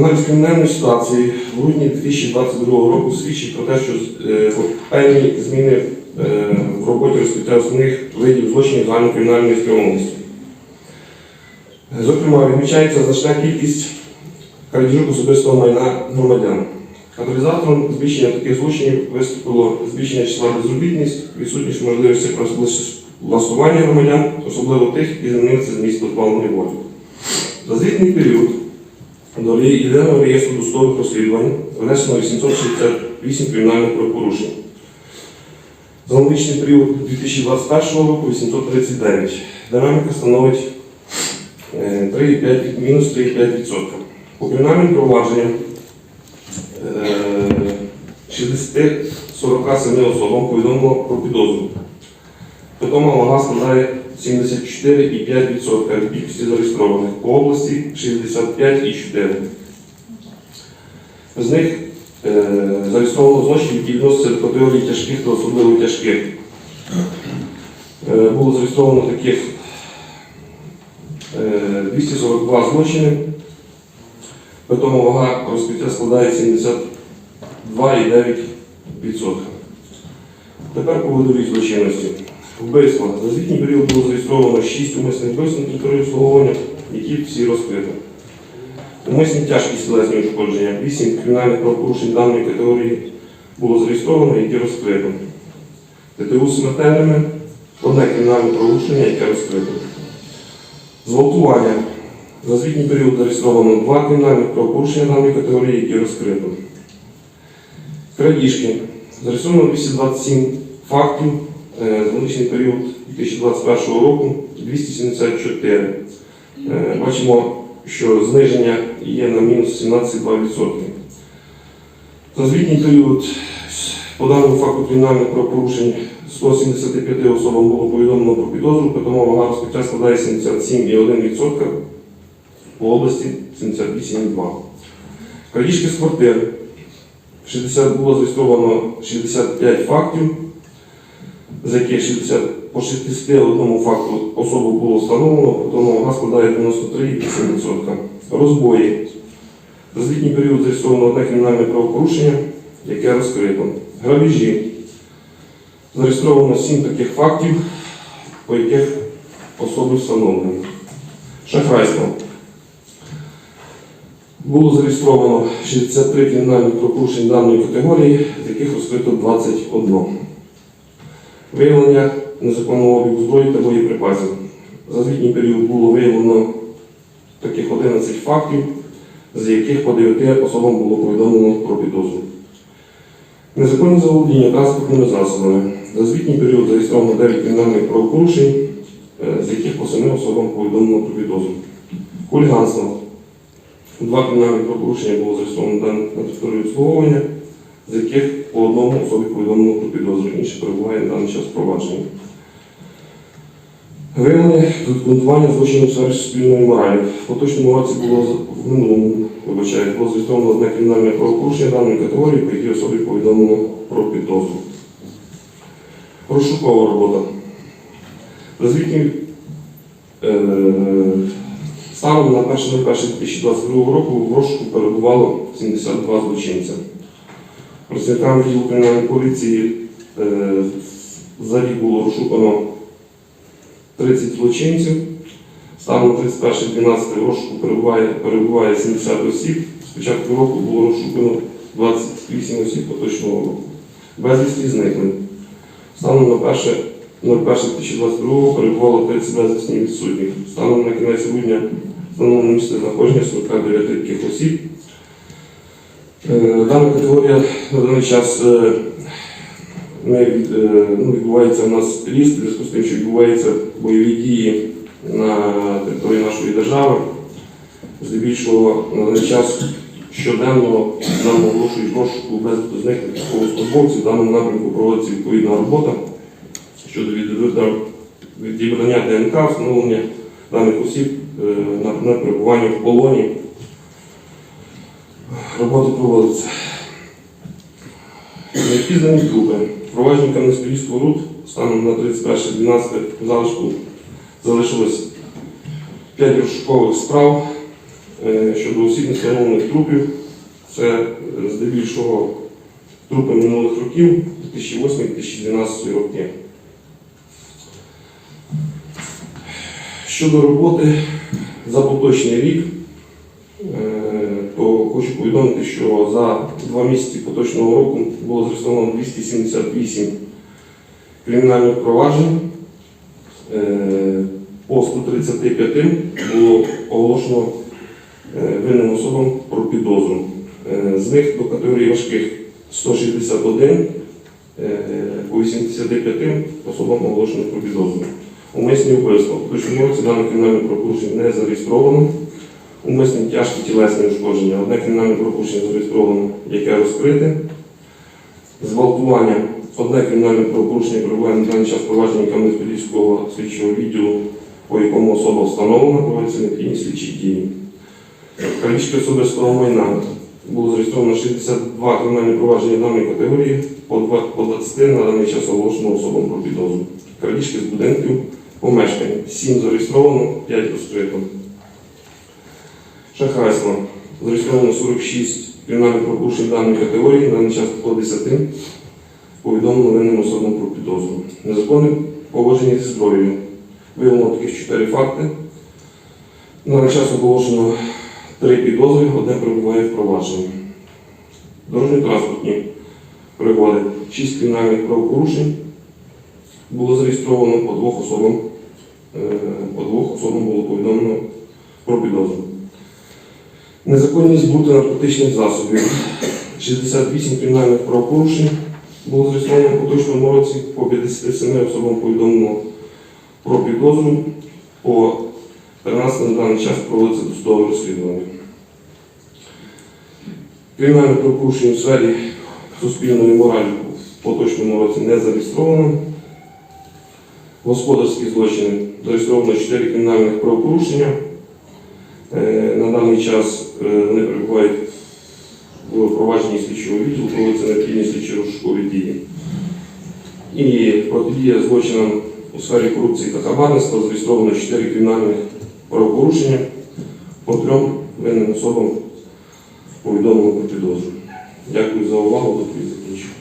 Аналіз кримінальної ситуації в грудні 2022 року свідчить про те, що е, певні зміни е, в роботі розкриття основних видів злочинів загальної кримінальної спрямованості. Зокрема, відмічається значна кількість крадіжок особистого майна громадян. Каталізатором збільшення таких злочинів виступило збільшення числа безробітність, відсутність можливості власування громадян, особливо тих, які змінилися з місць позбавлення волі. За звітний період до єдиного реєстру досудових розслідувань внесено 868 кримінальних правопорушень. За аналогічний період 2021 року 839. Динаміка становить е, 3,5, мінус 3,5%. По кримінальним провадженням е, 60-47 особам повідомило про підозру. Питома вага складає 74,5% від кількості зареєстрованих. По області 65,4%. З них е, зареєстровано злочинів, які відносяться до категорії тяжких та особливо тяжких. Е, було зареєстровано таких е, 242 злочини. Питома вага розкриття складає 72,9%. Тепер по видовій злочинності. Вбивства. За звітній період було зареєстровано 6 умисних вбивств на території обслуговування, які всі розкрито. Умисні тяжкі тілесні ушкодження. 8 кримінальних правопорушень даної категорії було зареєстровано, які розкрито. ТТУ смертельними одне кримінальне правопорушення, яке розкрито. Зґвалтування. За звітній період зареєстровано два кримінальних правопорушення даної категорії, які розкрито. Крадіжки. Зареєстровано 227 фактів за личний період 2021 року 274. Е, Бачимо, що зниження є на мінус 17,2%. За звітній період по даному факту кримінальних правопорушень 175 особам було повідомлено про підозру, тому вага розкриття складає 77,1%, по області 78,2%. Крадіжки з квартир 60 було зареєстровано 65 фактів, з яких 60, по 61 факту особу було встановлено, тому вага складає 93,8%. Розбої. За звітній період зареєстровано одне кримінальне правопорушення, яке розкрито. Грабіжі. Зареєстровано 7 таких фактів, по яких особи встановлені. Шахрайство. Було зареєстровано 63 кримінальних правопорушень даної категорії, з яких розкрито 21. Виявлення незаконного обігу зброї та боєприпасів. За звітній період було виявлено таких 11 фактів, з яких по 9 особам було повідомлено про підозру. Незаконне заволодіння транспортними засобами. За звітній період зареєстровано 9 кримінальних правопорушень, е, з яких по 7 особам повідомлено про підозру. Хуліганство. Два кримінальні правопорушення було зареєстровано на території обслуговування, з яких по одному особі повідомлено про підозру, інше перебуває на даний час провадження. Виявлення та документування злочинів в сфері суспільної моралі. В поточному році було в минулому, вибачаю, було зареєстровано одне кримінальне правопорушення даної категорії, по якій особі повідомлено про підозру. Розшукова робота. За звітнім е, станом на 1.01.2022 року в розшуку перебувало 72 злочинця. Працівниками кримінальної поліції е, за рік було розшукано 30 злочинців. Станом на 31.12 в розшуку перебуває, перебуває 70 осіб. З початку року було розшукано 28 осіб поточного року. Безвісті зникли. Станом на 1 01.2022 перебувало 30 безвісні відсутніх. Станом на кінець грудня встановлено місце знаходження 49 таких осіб. Е, Дана категорія на даний час е, від- е, ну, відбувається у нас ріст у зв'язку з тим, що відбуваються бойові дії на території нашої держави. Здебільшого на даний час щоденно нам оголошують розшуку без зниклих військовослужбовців. В даному напрямку проводиться відповідна робота щодо відібрання ДНК, встановлення даних осіб на перебування в полоні. Робота проводиться. Невпізнані трупи. Провадження Кам'янського РУД станом на 31.12 в залишку залишилось 5 розшукових справ. е, щодо осіб невстановлених трупів. Це е, здебільшого трупи минулих років 2008-2012 роки. Щодо роботи за поточний рік, то хочу повідомити, що за два місяці поточного року було зареєстровано 278 кримінальних проваджень. Е, По 135 було оголошено е, винним особам про підозру. Е, З них до категорії важких 161, е, по 85 особам оголошено про підозру. Умисні вбивства. В поточному році дане кримінальне правопорушення не зареєстровано. Умисні тяжкі тілесні ушкодження. Одне кримінальне правопорушення зареєстровано, яке розкрите. Зґвалтування. Одне кримінальне правопорушення перебуває на даний час провадження Кам'янець-Подільського слідчого відділу, по якому особа встановлена, проводиться необхідні слідчі дії. Крадіжки особистого майна. Було зареєстровано 62 кримінальні провадження даної категорії, по 20 на даний час оголошено особам про підозру. Крадіжки з будинків, помешкань. 7 зареєстровано, 5 розкрито. Шахрайство. Зареєстровано 46 кримінальних правопорушень даної категорії, на даний час по 10 повідомлено винним особам про підозру. Незаконне поводження зі зброєю. Виявлено таких 4 факти. На час оголошено 3 підозри, одне перебуває в провадженні. Дорожньо-транспортні пригоди. 6 кримінальних правопорушень було зареєстровано по двох особам. е, По двох особам було повідомлено про підозру. Незаконність збуту наркотичних засобів. 68 кримінальних правопорушень було зареєстровано в поточному році. По 57 особам повідомлено про підозру. По 13 на даний час проводиться досудове розслідування. Кримінальне правопорушення в сфері суспільної моралі в поточному році не зареєстровано. Господарські злочини зареєстровано 4 кримінальних правопорушення. Е, На даний час е, вони перебувають в провадженні слідчого відділу, проводяться необхідні слідчі розшукові дії. І протидія злочинам у сфері корупції та хабарництва зареєстровано 4 кримінальних правопорушення по трьом винним особам повідомлено про підозру. Дякую за увагу, доповідь закінчив.